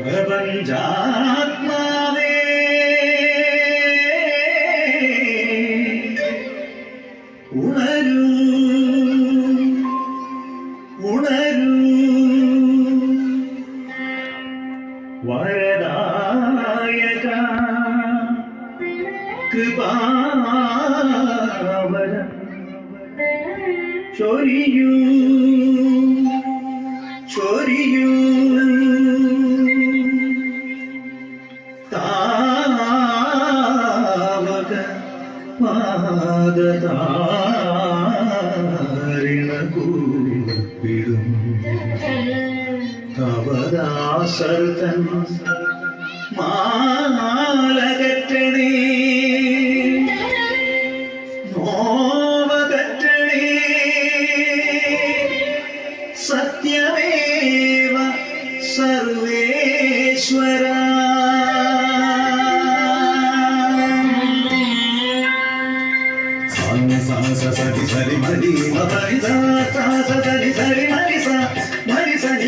പ്രപഞ്ചാത്മാവേ. ഉണരൂ ഉണരൂ. വരദായക കൃപാവരം ചൊരിയൂ ചൊരിയൂ. താരിണകൂടും തവദാസർത്തൻ മാ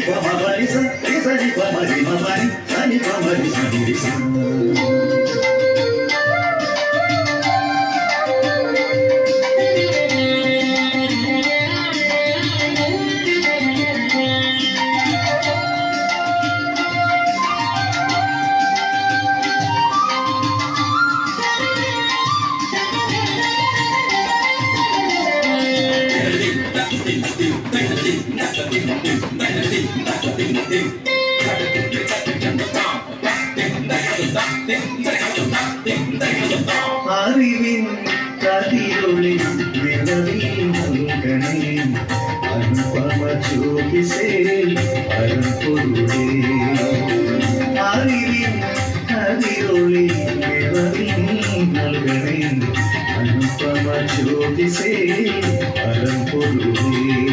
Isa, Isa, Isa, Isa, Isa, Isa, Isa, Isa, Isa, Isa, Isa, அறிவின் கதிரொளி வினவின் மங்கனே அனுபம ஜோதிசே அரும்பொருளே அறிவின் கதிரொளி வினவின் மங்கனே அனுபம ஜோதிசே அரும்பொருளே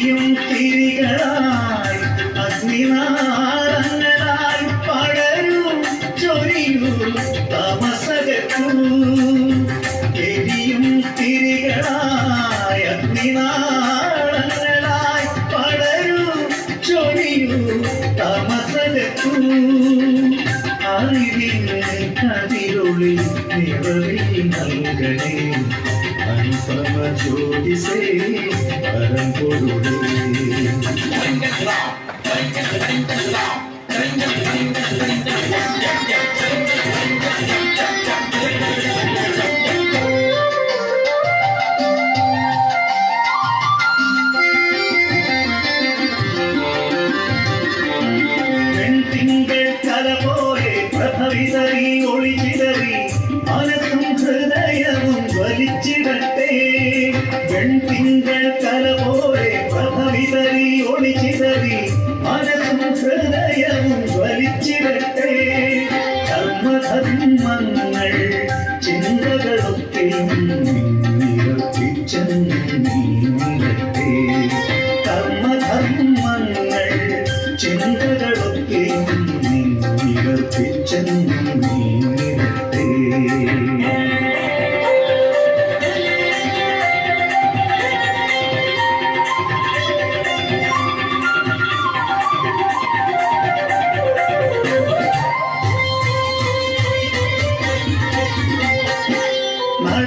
തിരിയും തിരികളായി അഗ്നിമാറങ്ങളായി പടരൂ ചൊരിയൂ തമസകൂ എരിയും തിരികളായി അഗ്നിമാറങ്ങളായി പടരൂ ചൊരിയൂ തമസകൂ അറിവിൻ കതിരുള്ളിൽ നിറവിൽ നൽകണേ. పరమజ్యోతిసే పరం పొరుడు ഹൃദയവും ജ്വലിച്ചിരട്ടെ കർമ്മധർമ്മങ്ങൾ ചിന്തകളൊക്കെയും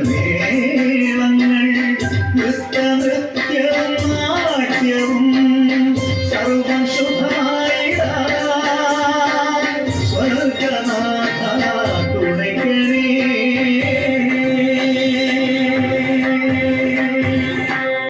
me.